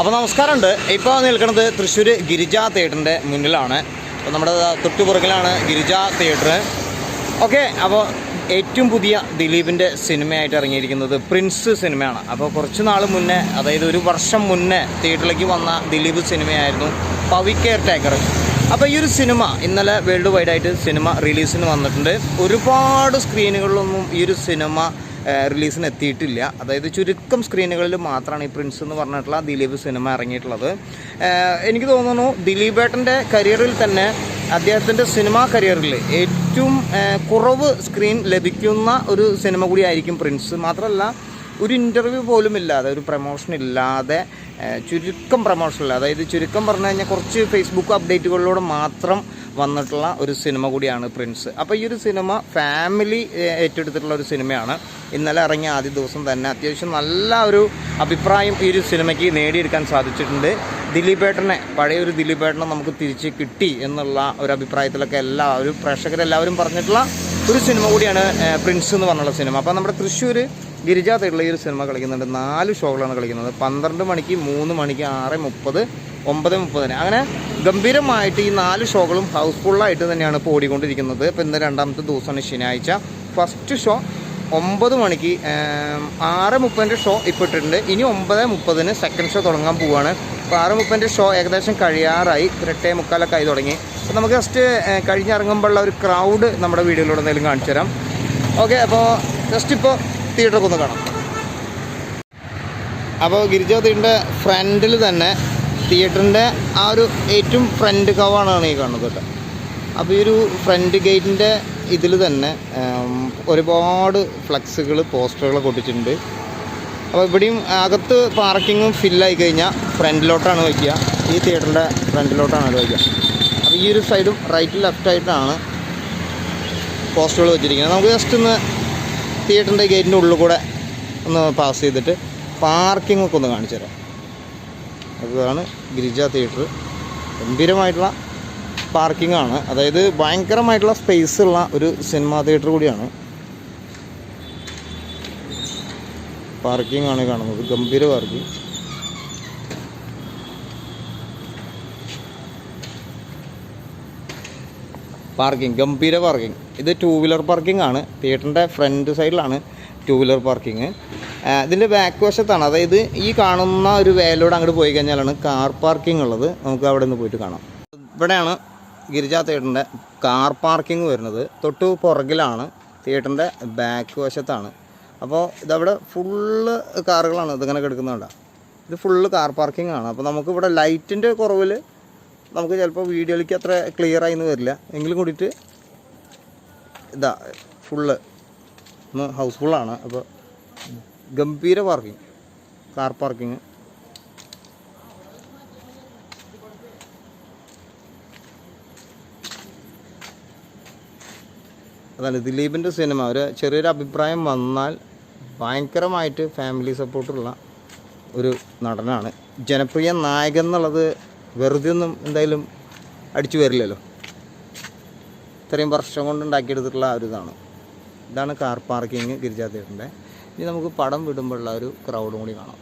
അപ്പോൾ നമസ്കാരമുണ്ട്. ഇപ്പോൾ നിൽക്കുന്നത് തൃശ്ശൂർ ഗിരിജ തിയേറ്ററിന്റെ മുന്നിലാണ്. അപ്പോൾ നമ്മുടെ തൊട്ടുപുറകിലാണ് ഗിരിജ തിയേറ്റർ ഓക്കെ അപ്പോൾ ഏറ്റവും പുതിയ ദിലീപിന്റെ സിനിമയായിട്ട് ഇറങ്ങിയിരിക്കുന്നത് പ്രിൻസ് സിനിമയാണ്. അപ്പോൾ കുറച്ച് നാൾ മുന്നേ അതായത് ഒരു വർഷം മുന്നേ തിയേറ്ററിലേക്ക് വന്ന ദിലീപ് സിനിമയായിരുന്നു പവി കെയർ ടേക്കർ. അപ്പോൾ ഈ ഒരു സിനിമ ഇന്നലെ വേൾഡ് വൈഡായിട്ട് സിനിമ റിലീസിന് വന്നിട്ടുണ്ട്. ഒരുപാട് സ്ക്രീനുകളിലൊന്നും ഈ ഒരു സിനിമ റിലീസിന് എത്തിയിട്ടില്ല അതായത് ചുരുക്കം സ്ക്രീനുകളിൽ മാത്രമാണ് ഈ പ്രിൻസ് എന്ന് പറഞ്ഞിട്ടുള്ള ദിലീപ് സിനിമ ഇറങ്ങിയിട്ടുള്ളത്. എനിക്ക് തോന്നുന്നു ദിലീപ് ദിലീപേട്ടന്റെ കരിയറിൽ തന്നെ അദ്ദേഹത്തിന്റെ സിനിമാ കരിയറിൽ ഏറ്റവും കുറവ് സ്ക്രീൻ ലഭിക്കുന്ന ഒരു സിനിമ കൂടിയായിരിക്കും പ്രിൻസ്. മാത്രമല്ല ഒരു ഇന്റർവ്യൂ പോലും ഇല്ലാതെ ഒരു പ്രൊമോഷൻ ഇല്ലാതെ ചുരുക്കം പ്രൊമോഷൻ അതായത് ചുരുക്കം പറഞ്ഞു കഴിഞ്ഞാൽ കുറച്ച് ഫേസ്ബുക്ക് അപ്ഡേറ്റുകളിലൂടെ മാത്രം വന്നിട്ടുള്ള ഒരു സിനിമ കൂടിയാണ് പ്രിൻസ് അപ്പോൾ ഈ ഒരു സിനിമ ഫാമിലി ഏറ്റെടുത്തിട്ടുള്ള ഒരു സിനിമയാണ്. ഇന്നലെ ഇറങ്ങിയ ആദ്യ ദിവസം തന്നെ അത്യാവശ്യം നല്ല ഒരു അഭിപ്രായം ഈ ഒരു സിനിമയ്ക്ക് നേടിയെടുക്കാൻ സാധിച്ചിട്ടുണ്ട്. ദിലീപേട്ടനെ പഴയ ഒരു ദിലീപേട്ടനെ നമുക്ക് തിരിച്ച് കിട്ടി എന്നുള്ള ഒരു അഭിപ്രായത്തിലൊക്കെ എല്ലാവരും പ്രേക്ഷകരെല്ലാവരും പറഞ്ഞിട്ടുള്ള ഒരു സിനിമ കൂടിയാണ് പ്രിൻസ് എന്ന് പറഞ്ഞുള്ള സിനിമ. അപ്പോൾ നമ്മുടെ തൃശ്ശൂർ ഗിരിജ തേടുള്ള ഈ ഒരു സിനിമ കളിക്കുന്നുണ്ട്. നാല് ഷോകളാണ് കളിക്കുന്നത്. പന്ത്രണ്ട് മണിക്ക് മൂന്ന് മണിക്ക് ആറ് മുപ്പത് ഒമ്പത് മുപ്പതിന്. അങ്ങനെ ഗംഭീരമായിട്ട് ഈ നാല് ഷോകളും ഹൗസ്ഫുള്ളായിട്ട് തന്നെയാണ് ഇപ്പോൾ ഓടിക്കൊണ്ടിരിക്കുന്നത്. ഇപ്പോൾ ഇന്ന് രണ്ടാമത്തെ ദിവസമാണ് ശനിയാഴ്ച. ഫസ്റ്റ് ഷോ ഒമ്പത് മണിക്ക് ആറ് മുപ്പതിന്റെ ഷോ ഇപ്പോൾ ഇട്ടിട്ടുണ്ട്. ഇനി ഒമ്പത് മുപ്പതിന് സെക്കൻഡ് ഷോ തുടങ്ങാൻ പോവുകയാണ് അപ്പോൾ ആറ് മുപ്പതിന്റെ ഷോ ഏകദേശം കഴിയാറായി. ഇരട്ടേ മുക്കാലൊക്കെ ആയി തുടങ്ങി. അപ്പോൾ നമുക്ക് ജസ്റ്റ് കഴിഞ്ഞിറങ്ങുമ്പോഴുള്ള ഒരു ക്രൗഡ് നമ്മുടെ വീഡിയോയിലൂടെ എന്തെങ്കിലും കാണിച്ചു തരാം. ഓക്കെ അപ്പോൾ ജസ്റ്റ് ഇപ്പോൾ തിയേറ്ററൊക്കെ ഒന്ന് കാണാം. അപ്പോൾ ഗിരിജ തിയേറ്ററിന്റെ ഫ്രണ്ടിൽ തന്നെ തിയേറ്ററിന്റെ ആ ഒരു ഏറ്റവും ഫ്രണ്ട് കവാണ് ഈ കാണുന്നത് കേട്ടോ. അപ്പോൾ ഈ ഒരു ഫ്രണ്ട് ഗേറ്റിന്റെ ഇതിൽ തന്നെ ഒരുപാട് ഫ്ലക്സുകൾ പോസ്റ്ററുകൾ ഒട്ടിച്ചിട്ടുണ്ട്. അപ്പോൾ ഇവിടെയും അകത്ത് പാർക്കിങ്ങും ഫില്ലായി കഴിഞ്ഞാൽ ഫ്രണ്ടിലോട്ടാണ് വയ്ക്കുക. ഈ തിയേറ്ററിന്റെ ഫ്രണ്ടിലോട്ടാണ് വയ്ക്കുക. അപ്പോൾ ഈ ഒരു സൈഡും റൈറ്റ് ലെഫ്റ്റ് ആയിട്ടാണ് പോസ്റ്ററുകൾ വെച്ചിരിക്കുന്നത്. നമുക്ക് ജസ്റ്റ് ഒന്ന് തിയേറ്ററിന്റെ ഗേറ്റിന്റെ ഉള്ളിൽ കൂടെ ഒന്ന് പാസ് ചെയ്തിട്ട് പാർക്കിങ്ങൊക്കെ ഒന്ന് കാണിച്ചു തരാം. അതാണ് ഗിരിജ തിയേറ്റർ. ഗംഭീരമായിട്ടുള്ള പാർക്കിംഗ് ആണ് അതായത് ഭയങ്കരമായിട്ടുള്ള സ്പേസ് ഉള്ള ഒരു സിനിമാ തിയേറ്റർ കൂടിയാണ്. പാർക്കിംഗ് ആണ് കാണുന്നത്. ഗംഭീര പാർക്കിംഗ്. പാർക്കിംഗ് ഗംഭീര പാർക്കിംഗ്. ഇത് ടൂ വീലർ പാർക്കിംഗ് ആണ്. തിയേറ്ററിന്റെ ഫ്രണ്ട് സൈഡിലാണ് ടൂ വീലർ പാർക്കിംഗ്. ഇതിന്റെ ബാക്ക് വശത്താണ്. അതായത് ഈ കാണുന്ന ഒരു വേലൂടെ അങ്ങോട്ട് പോയി കഴിഞ്ഞാലാണ് കാർ പാർക്കിംഗ് ഉള്ളത്. നമുക്ക് അവിടെ നിന്ന് പോയിട്ട് കാണാം. ഇവിടെയാണ് ഗിരിജാ തിയേറ്ററിന്റെ കാർ പാർക്കിംഗ് വരുന്നത്. തൊട്ട് പുറകിലാണ് തിയേറ്ററിന്റെ ബാക്ക് വശത്താണ്. അപ്പോൾ ഇതവിടെ ഫുള്ള് കാറുകളാണ് ഇതിങ്ങനെ കിടക്കുന്നുണ്ട് ഇത് ഫുള്ള് കാർ പാർക്കിംഗ് ആണ്. അപ്പോൾ നമുക്കിവിടെ ലൈറ്റിന്റെ കുറവിൽ നമുക്ക് ചിലപ്പോൾ വീഡിയോയിലേക്ക് അത്ര ക്ലിയർ ആയി വരില്ല. എങ്കിലും കൂടിയിട്ട് ഇതാ ഫുള്ള് ഒന്ന് ഹൗസ്ഫുള്ളാണ് അപ്പോൾ ഗംഭീര പാർക്കിംഗ് കാർ പാർക്കിംഗ് അതാണ് ദിലീപിന്റെ സിനിമ ഒരു ചെറിയൊരു അഭിപ്രായം വന്നാൽ ഭയങ്കരമായിട്ട് ഫാമിലി സപ്പോർട്ടുള്ള ഒരു നടനാണ്. ജനപ്രിയ നായകൻ എന്നുള്ളത് വെറുതെ ഒന്നും എന്തായാലും അടിച്ചു വരില്ലല്ലോ. ഇത്രയും വർഷം കൊണ്ട് ഉണ്ടാക്കിയെടുത്തിട്ടുള്ള ഒരു ഇതാണ്. ഇതാണ് കാർ പാർക്കിങ് ഗിരിജാ തിയേറ്ററിന്റെ ഇനി നമുക്ക് പടം വിടുമ്പോഴുള്ള ഒരു ക്രൗഡും കൂടി കാണാം.